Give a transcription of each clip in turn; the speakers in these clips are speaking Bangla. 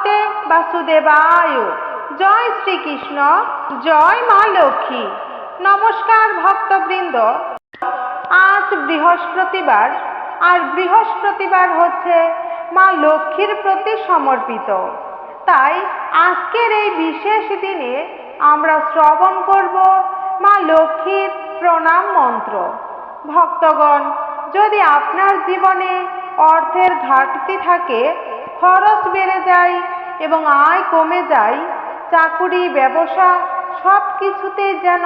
নমস্তে বাসুদেবায়। জয় শ্রীকৃষ্ণ, জয় মা লক্ষ্মী। নমস্কার ভক্তবৃন্দ। আজ বৃহস্পতিবার, আর বৃহস্পতিবার হচ্ছে মা লক্ষ্মীর প্রতি সমর্পিত। তাই আজকের এই বিশেষ দিনে আমরা শ্রবণ করব মা লক্ষ্মীর প্রণাম মন্ত্র। ভক্তগণ, যদি আপনার জীবনে অর্থের ঘাটতি থাকে খরচ বেড়ে যায় এবং আয় কমে যায়, চাকুরি, ব্যবসা সব কিছুতেই যেন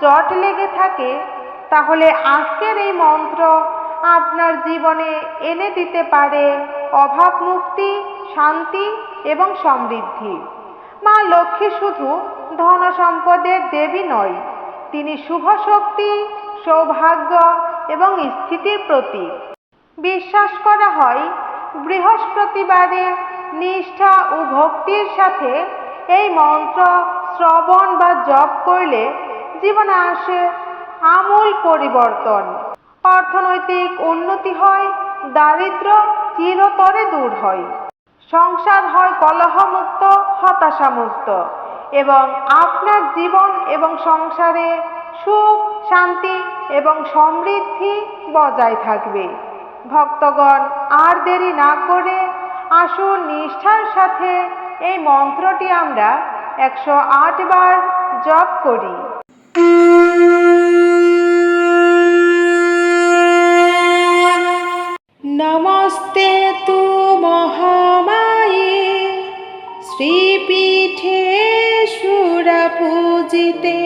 জট লেগে থাকে, তাহলে আজকের এই মন্ত্র আপনার জীবনে এনে দিতে পারে অভাব মুক্তি, শান্তি এবং সমৃদ্ধি। মা লক্ষ্মী শুধু ধন সম্পদের দেবী নয়, তিনি শুভ শক্তি, সৌভাগ্য এবং স্থিতির প্রতীক। বিশ্বাস করা হয় বৃহস্পতিবারে নিষ্ঠা ও ভক্তির সাথে এই মন্ত্র শ্রবণ বা জপ করলে জীবনে আসে আমূল পরিবর্তন। অর্থনৈতিক উন্নতি হয়, দারিদ্র চিরতরে দূর হয়। সংসার হয় কলহমুক্ত, হতাশামুক্ত এবং আপনার জীবন এবং সংসারে সুখ, শান্তি এবং সমৃদ্ধি বজায় থাকবে। ভক্তগণ, আর দেরি না করে আসুন নিষ্ঠার সাথে এই মন্ত্রটি আমরা একশো আট বার জপ করি। নমস্তে তু মহামায়ে, শ্রীপীঠে সুরপূজিতে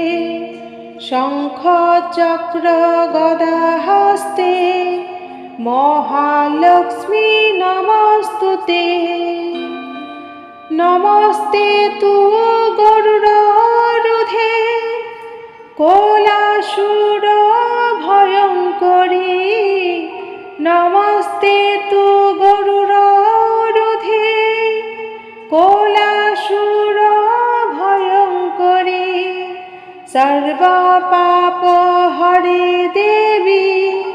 শঙ্খ চক্র গদা হস্তে মহালক্ষ্মী, নমস্তুতে। নমস্তে তু গরুড়ে কোলাসুর ভয়ঙ্করী। নমস্তে তু গরুড়ে কোলাসুর ভয়ঙ্করী। সর্ব পাপ হরে দেবী।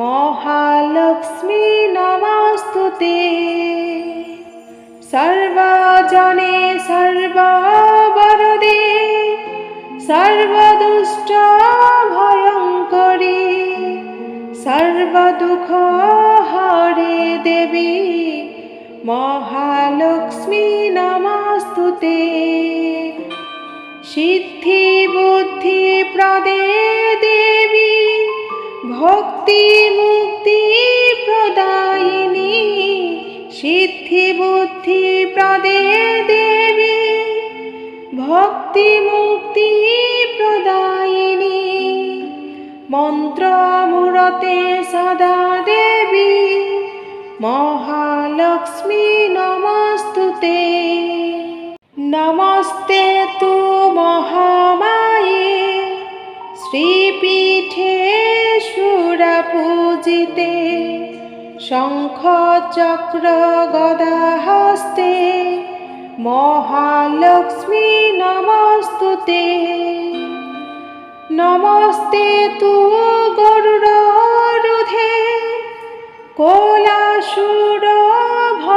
মহালক্ষ্মী নমস্তুতে। সর্বজনে সর্ববরদে, সর্বদুষ্ট ভয়ঙ্করী, সর্বদুঃখ হরে দেবী, মহালক্ষ্মী নমস্তুতে। সিদ্ধি বুদ্ধি প্রদে দেবী ভক্তি মুক্তি প্রদায়িনী, সিদ্ধি বুদ্ধি প্রদে দেবী। ভক্তি মুক্তি প্রদায়িনী, মন্ত্র মূরতে সদা দেবী। মহালক্ষ্মী নমস্তুতে। নমস্তে তু মহামায়ে। শ্রীপীঠে সুরপূজিতে শঙ্খ চক্র গদা হস্তে মহালক্ষ্মী নমস্তুতে। নমস্তে তু গরুড়ে কোলাসুর ভয়ঙ্করী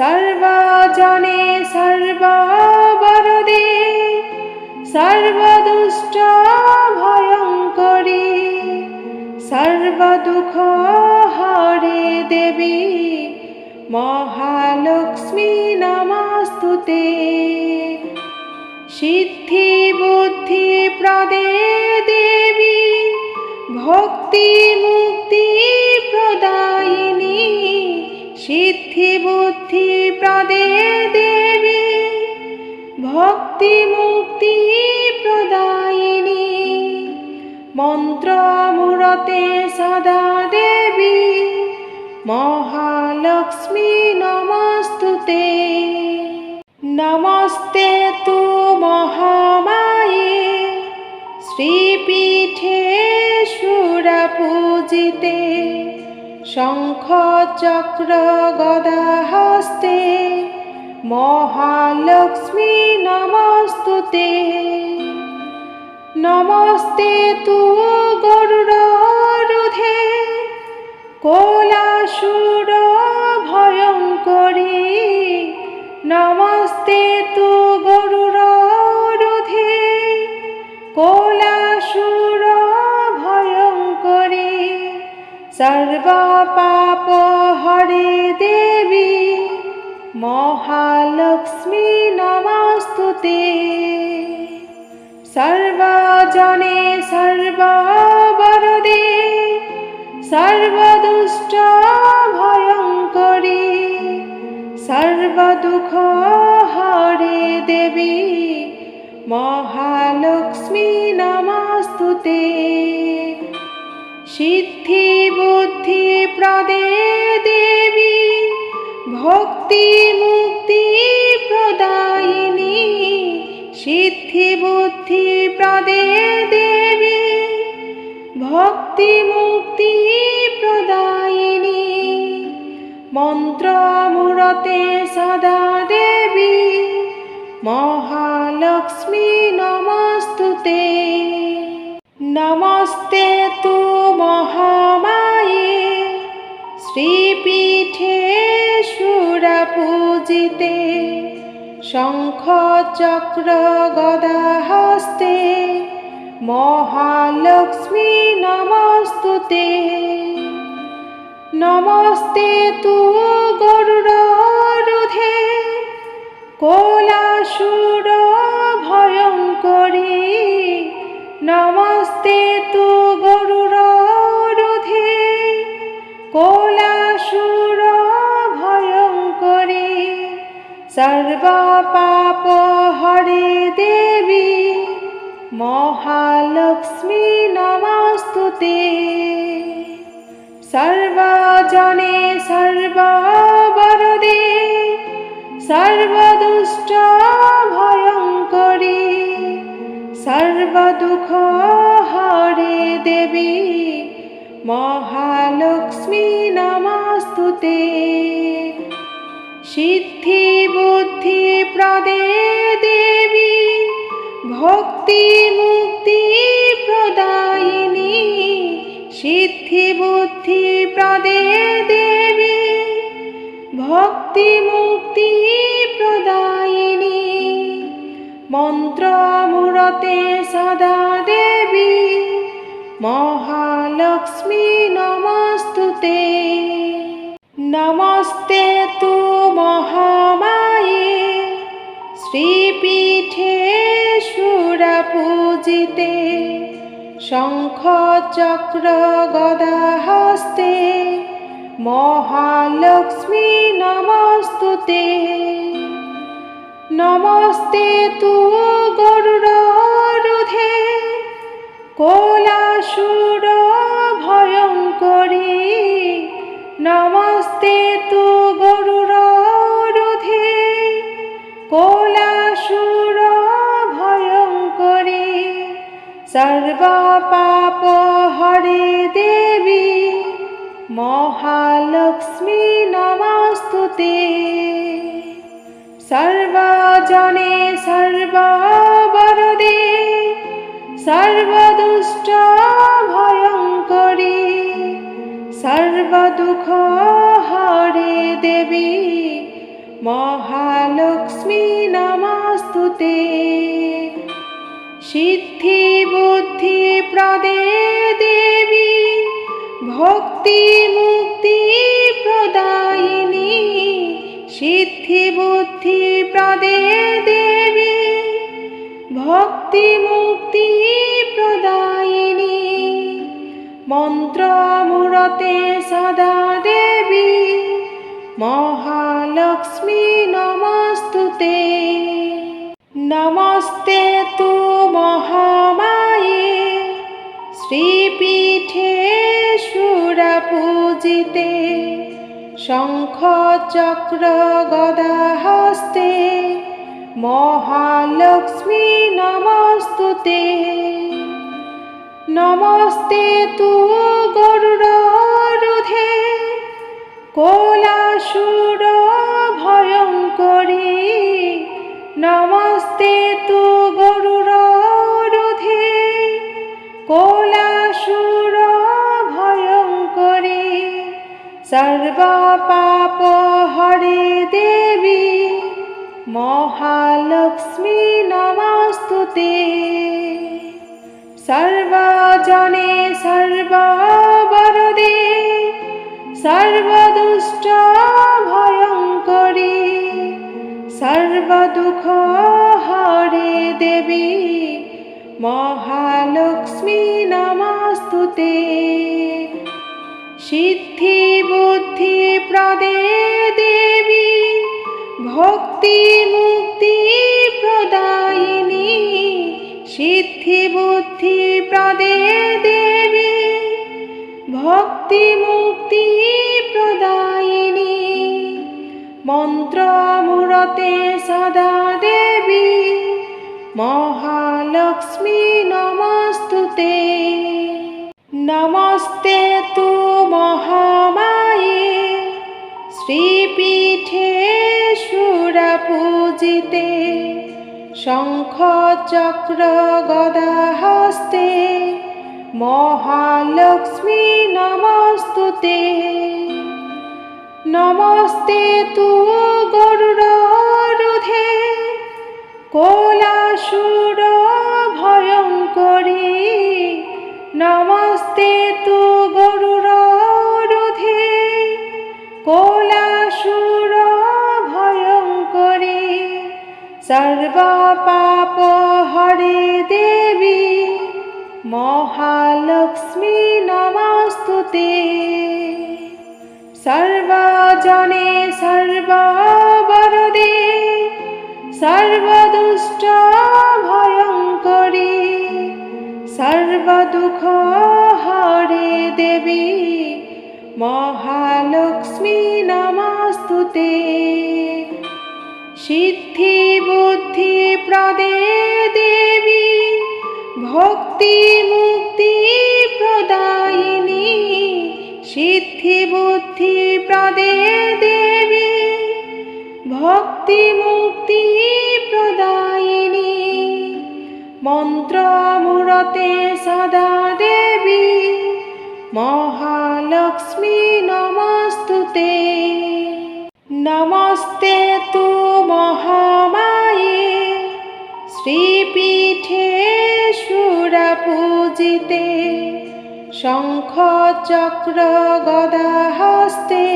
সর্বজনে সর্ববরদে সর্বদুষ্ট ভয়ঙ্করী সর্বদুঃখ হরে দেবী মহালক্ষ্মী নমস্তুতে। সিদ্ধি বুদ্ধি প্রদে দেবী ভক্তি সিদ্ধি বুদ্ধি প্রদে দেবী ভক্তি মুক্তি প্রদায়িনী। মন্ত্র মূরতে সদা দেবী, মহালক্ষ্মী নমস্তুতে। নমস্তে তু মহামায়ে, শ্রীপীঠে সুরপূজিতে। পূজিতে শঙ্খ চক্র গদা হস্তে মহালক্ষ্মী নমস্তুতে। নমস্তে তু গরুড়ে কোলাসুর সর্বপাপ হরে দেবী, মহালক্ষ্মী নমস্তুতে। সর্বজনে সর্ববরদে, সর্বদুষ্ট ভয়ঙ্করী, সর্বদুঃখ হরে দেবী, মহালক্ষ্মী নমস্তুতে। সিদ্ধি প্রদে দেবী, ভক্তি মুক্তি প্রদায়িনী, সিদ্ধি বুদ্ধি প্রদে দেবী, ভক্তি মুক্তি প্রদায়িনী মন্ত্র মূরতে সদা দেবী, মহালক্ষ্মী নমস্তুতে। নমস্তে শ্রীপীঠে সুরপূজিতে শঙ্খ চক্র গদা হস্তে মহালক্ষ্মী নমস্তুতে। নমস্তে তু গরুড়ে কোলাসুর ভয়ঙ্করী। নমস্তে তু গরুড়ে সর্বপাপ হরে দেবী মহালক্ষ্মী নমস্তুতে। সর্বজনে সর্ববরদে সর্বদুষ্ট ভয়ঙ্করী সর্বদুঃখ হরে দেবী মহালক্ষ্মী সিদ্ধি বুদ্ধি প্রদে দেবী, ভক্তি মুক্তি প্রদায়িনী, সিদ্ধি বুদ্ধি প্রদে দেবী, ভক্তি মুক্তি প্রদায়িনী, মন্ত্র মূরতে সদা দেবী, মহালক্ষ্মী নমস্তুতে। নমস্তে তু মহামায়ে। শ্রীপীঠে সুরপূজিতে শঙ্খ চক্র গদা হস্তে মহালক্ষ্মী নমস্তুতে। নমস্তে তু গরুড়ে কোলাসুর ভয়ঙ্করী। নমস্তে তু গরুড়ে কোলাসুর ভয়ঙ্করী। সর্বপাপ হরে দেবী। মহালক্ষ্মী নমস্তুতে। সর্বজনে সর্ববরদে সর্বদুষ্ট সর্বদুঃখ হরে দেবী, মহালক্ষ্মী নমস্তুতে। সিদ্ধি বুদ্ধি প্রদে দেবী, ভক্তি মুক্তি প্রদায়িনী। সিদ্ধি বুদ্ধি প্রদে দেবী, ভক্তি মুক্তি প্রদায়িনী। মন্ত্র মূরতে সদা দেবী মহালক্ষ্মী নমস্তুতে। নমস্তে তু মহামায়ে, শ্রীপীঠে সুরপূজিতে শঙ্খ চক্র গদা হস্তে মহালক্ষ্মী নমস্তুতে। নমস্তে তু গরুড় কোলাসুর ভয়ঙ্করী। নমস্তে তু গরুর রুধে। কোলাসুর ভয়ঙ্করী। সর্বপাপ হরে দেবী। মহালক্ষ্মী নমস্তুতে। সর্বজনে সর্ববরদে সর্বদুষ্ট ভয়ঙ্করী সর্বদুঃখ হরে দেবী মহালক্ষ্মী নমস্তুতে। সিদ্ধি বুদ্ধি প্রদে দেবী ভক্তি মুক্তি প্রদায়িনী সিদ্ধি বুদ্ধি প্রদে দেবী ভক্তি মুক্তি প্রদায়িনী। মন্ত্র মূরতে সদা দেবী, মহালক্ষ্মী নমস্তুতে। নমস্তে তু মহামায়ে, শ্রীপীঠে সুরপূজিতে। শঙ্খ চক্র গদা হস্তে মহালক্ষ্মী নমস্তুতে। নমস্তে তু গরুড়ে কোলাসুর ভয়ঙ্করী নমস্তে তু গরুড়ে কোলাসুর সর্বপাপ হরে দেবী মহালক্ষ্মী নমস্তুতে। সর্বজনে সর্ববরদে সর্বদুষ্ট ভয়ঙ্করী সর্বদুঃখ হরে দেবী মহালক্ষ্মী নমস্তুতে। সিদ্ধি বুদ্ধি প্রদে দেবী, ভক্তি মুক্তি প্রদায়িনী, সিদ্ধি বুদ্ধি প্রদে দেবী, ভক্তি মুক্তি প্রদায়িনী মন্ত্র মূরতে সদা দেবী, মহালক্ষ্মী নমস্তুতে। নমস্তে তু মহামায়ে, শ্রীপীঠে সুরপূজিতে শঙ্খ চক্র গদা হস্তে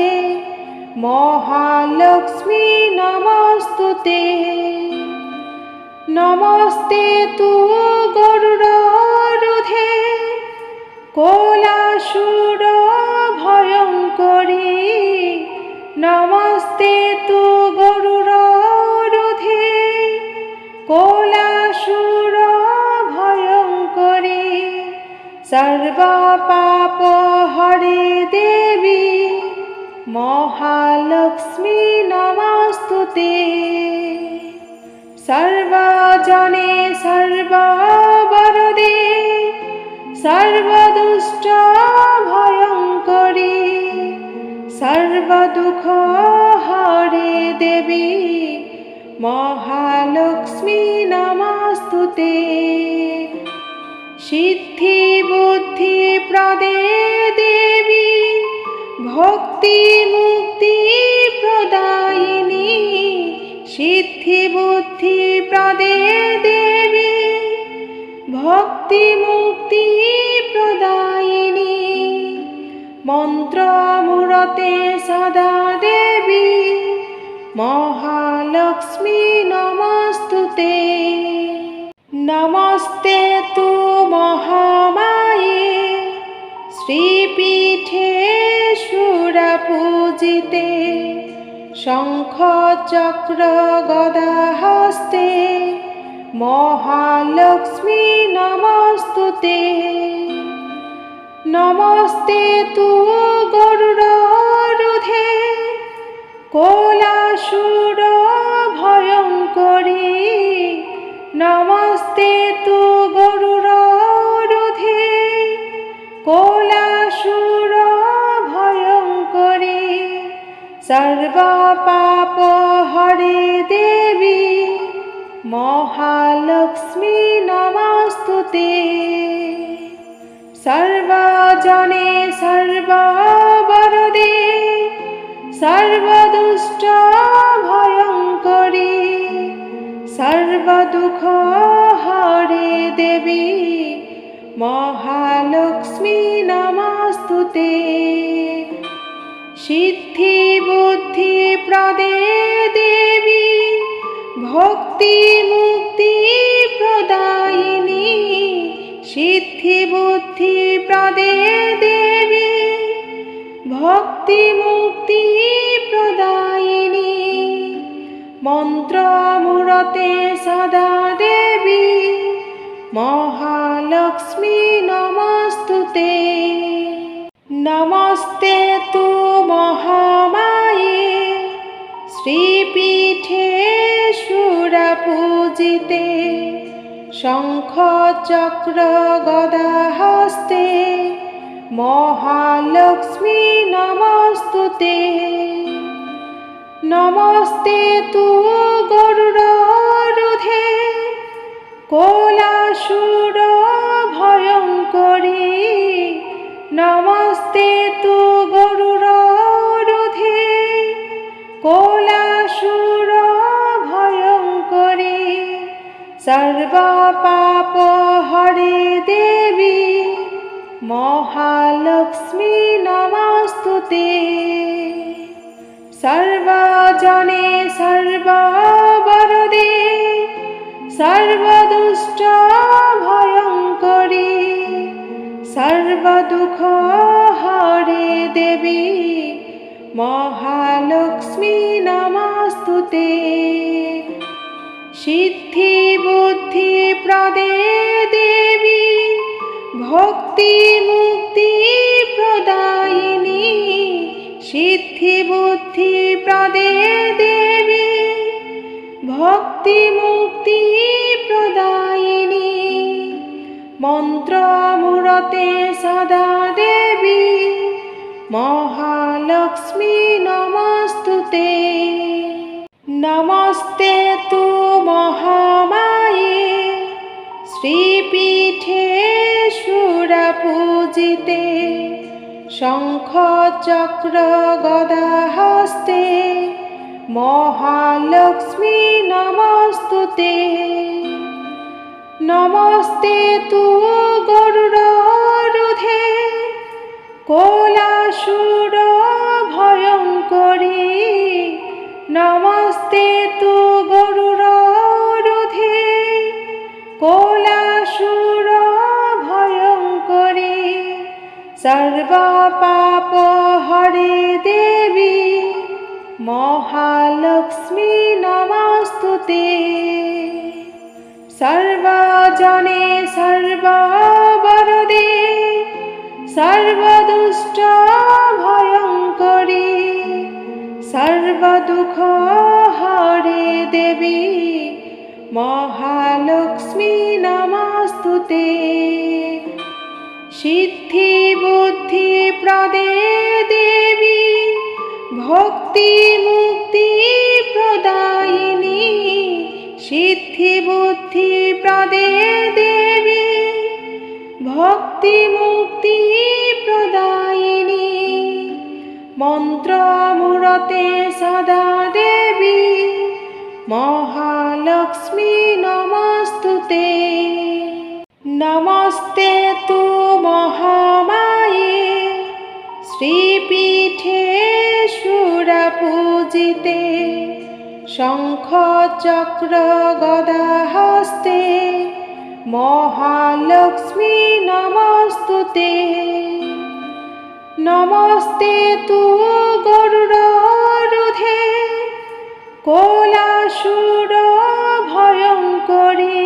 মহালক্ষ্মী নমস্তুতে। নমস্তে তু গরুড়ে কোলাসুর ভয়ঙ্করী। নমস্তে সর্বপাপ হরে দেবী মহালক্ষ্মী নমস্তুতে। সর্বজনে সর্ববরদে সর্বদুষ্ট ভয়ঙ্করী সর্বদুঃখ হরে দেবী মহালক্ষ্মী নমস্তুতে। সিদ্ধি বুদ্ধি প্রদে দেবী, ভক্তি মুক্তি প্রদায়িনী, সিদ্ধি বুদ্ধি প্রদে দেবী, ভক্তি মুক্তি প্রদায়িনী, মন্ত্র মূরতে সদা দেবী, মহালক্ষ্মী নমস্তুতে। নমস্তে তু মহামায়ে। শ্রীপীঠে সুরপূজিতে শঙ্খ চক্র গদা হস্তে মহালক্ষ্মী নমস্তুতে। নমস্তে তু গরুড়ে কোলাসুর ভয়ঙ্করী নমস্তে তু গরুড়ে কোলাসুর ভয়ঙ্করী। সর্বপাপ হরে দেবী। মহালক্ষ্মী নমস্তুতে। সর্বজনে সর্ববরদে সর্বদুষ্ট ভয়ঙ্করী। সর্বদুঃখ হরে দেবী, মহালক্ষ্মী নমস্তুতে। সিদ্ধি বুদ্ধি প্রদে দেবী, ভক্তি মুক্তি প্রদায়িনী। সিদ্ধি বুদ্ধি প্রদে দেবী, ভক্তি মুক্তি প্রদায়িনী। মন্ত্র মূরতে সদা দেবী মহালক্ষ্মী নমস্তুতে। নমস্তে তু মহামায়ে, শ্রীপীঠে সুরপূজিতে শঙ্খ চক্র গদা হস্তে মহালক্ষ্মী নমস্তুতে। নমস্তে তু গরুড়রুধে কোলাসুর ভয়ঙ্করী। নমস্তে তু গরুড়রুধে কোলাসুর ভয়ঙ্করী। সর্বপাপ হরে দেবী। মহালক্ষ্মী নমস্তুতে। সর্বজনে সর্ববরদে সর্বদুষ্ট ভয়ঙ্করী সর্বদুঃখ হরে দেবী মহালক্ষ্মী নমস্তুতে। সিদ্ধি বুদ্ধি প্রদে দেবী ভক্তি মুক্তি সিদ্ধি বুদ্ধি প্রদে দেবী ভক্তি মুক্তি প্রদায়িনী। মন্ত্র মূরতে সদা দেবী, মহালক্ষ্মী নমস্তুতে। নমস্তে তু মহামায়ে, শ্রীপীঠে সুরপূজিতে। শঙ্খ চক্র গদা হস্তে মহালক্ষ্মী নমস্তুতে। নমস্তে তু গরুড়রুধে কোলাসুর ভয়ঙ্করী নমস্তে সর্বপাপ হরে দেবী মহালক্ষ্মী নমস্তুতে। সর্বজনে সর্ববরদে সর্বদুষ্ট ভয়ঙ্করী সর্বদুঃখ হরে দেবী মহালক্ষ্মী নমস্তুতে। সিদ্ধি বুদ্ধি প্রদে দেবী, ভক্তি মুক্তি প্রদায়িনী, সিদ্ধি বুদ্ধি প্রদে দেবী, ভক্তি মুক্তি প্রদায়িনী মন্ত্র মূরতে সদা দেবী, মহালক্ষ্মী নমস্তুতে। নমস্তে তু মহামায়ে শ্রীপীঠে সুরপূজিতে শঙ্খ চক্র গদা হস্তে মহালক্ষ্মী নমস্তুতে। নমস্তে তু গরুড়রুধে কোলাসুর ভয়ঙ্করী।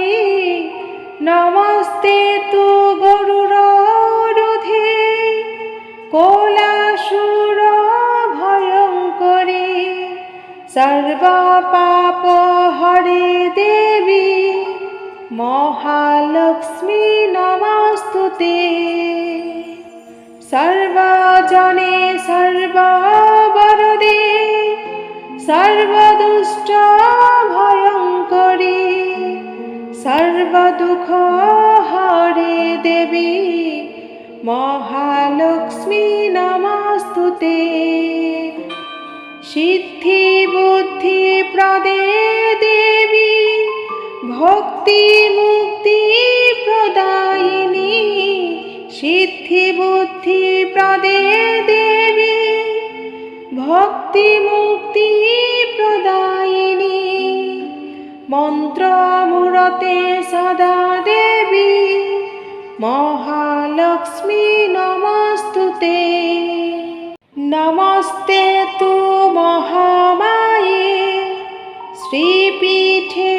কোলাসুর ভয়ঙ্করী সর্বপাপ হরে দেবী মহালক্ষ্মী নমস্তুতে। সর্বজনে সর্ববরদে সর্বদুষ্ট ভয়ঙ্করী সর্বদুঃখ হরে দেবী। মহালক্ষ্মী নমস্তুতে। সিদ্ধি বুদ্ধি প্রদে দেবী ভক্তি মুক্তি প্রদায়িনী। সিদ্ধি বুদ্ধি প্রদে দেবী ভক্তি মুক্তি প্রদায়িনী। মন্ত্র মূরতে সদা দেবী। মহালক্ষ্মী নমস্তুতে নমস্তে তু মহামায়ে। শ্রীপীঠে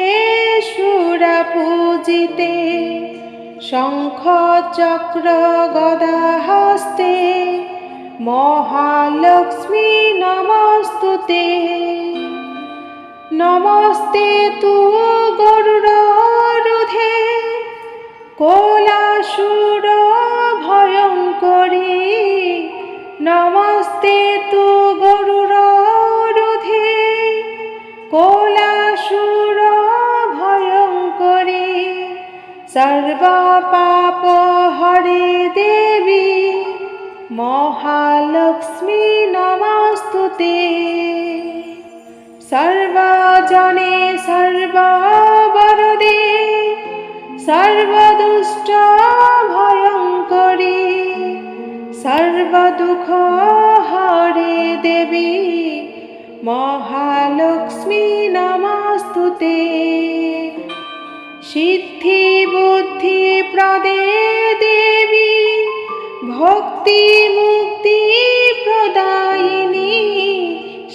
সুরপূজিতে শঙ্খ চক্র গদা হস্তে মহালক্ষ্মী নমস্তুতে নমস্তে তু গরুড়ে কোলাসুর ভয়ঙ্করী, নমস্তে তু গরুর গরুড়ে কোলাসুর ভয়ঙ্করী, সর্বপাপ হরে দেবী, মহালক্ষ্মী নমস্তুতে। সর্বজনে সর্ববরদে সর্বদুষ্ট ভয়ঙ্করী সর্বদুঃখ হরে দেবী, মহালক্ষ্মী নমস্তুতে। সিদ্ধি বুদ্ধি প্রদে দেবী ভক্তি মুক্তি প্রদায়িনী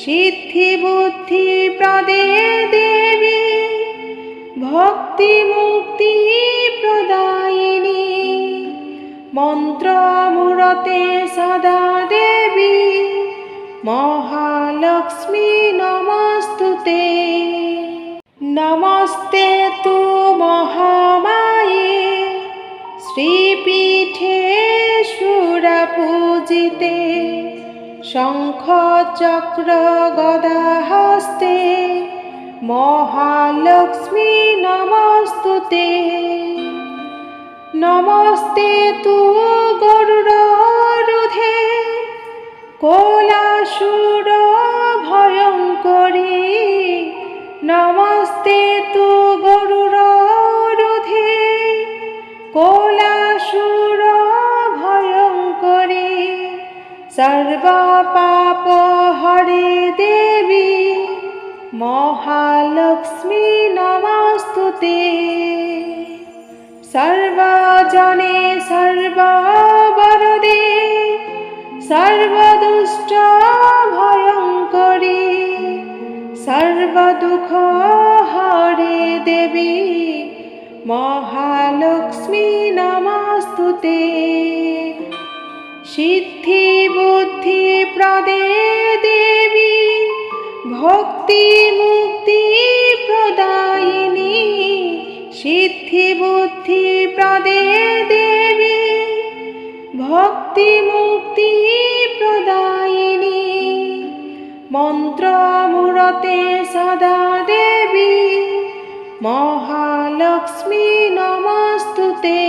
সিদ্ধি বুদ্ধি প্রদে দেবী। ভক্তি মুক্তি প্রদায়িনী। মন্ত্র মূরতে সদা দেবী। মহালক্ষ্মী নমস্তুতে। নমস্তে তু মহামায়ে। শ্রীপীঠে সুরপূজিতে। শঙ্খ চক্র গদা হস্তে মহালক্ষ্মী, নমস্তুতে। নমস্তে তু গরুড়ে কোলাসুর ভয়ঙ্করী, নমস্তে তু গরুড়ে কোলাসুর ভয়ঙ্করী সর্বপাপ হরে দেবী। মহালক্ষ্মী নমস্তুতে। সর্বজনে সর্ববরদে, সর্বদুষ্ট ভয়ঙ্করী, সর্বদুঃখ হরে দেবী, মহালক্ষ্মী নমস্তুতে। সিদ্ধি বুদ্ধি প্রদে দেবী ভক্তি মুক্তি প্রদায়িনী, সিদ্ধি বুদ্ধি প্রদে দেবী। ভক্তি মুক্তি প্রদায়িনী মন্ত্র মূরতে সদা দেবী। মহালক্ষ্মী নমস্তুতে।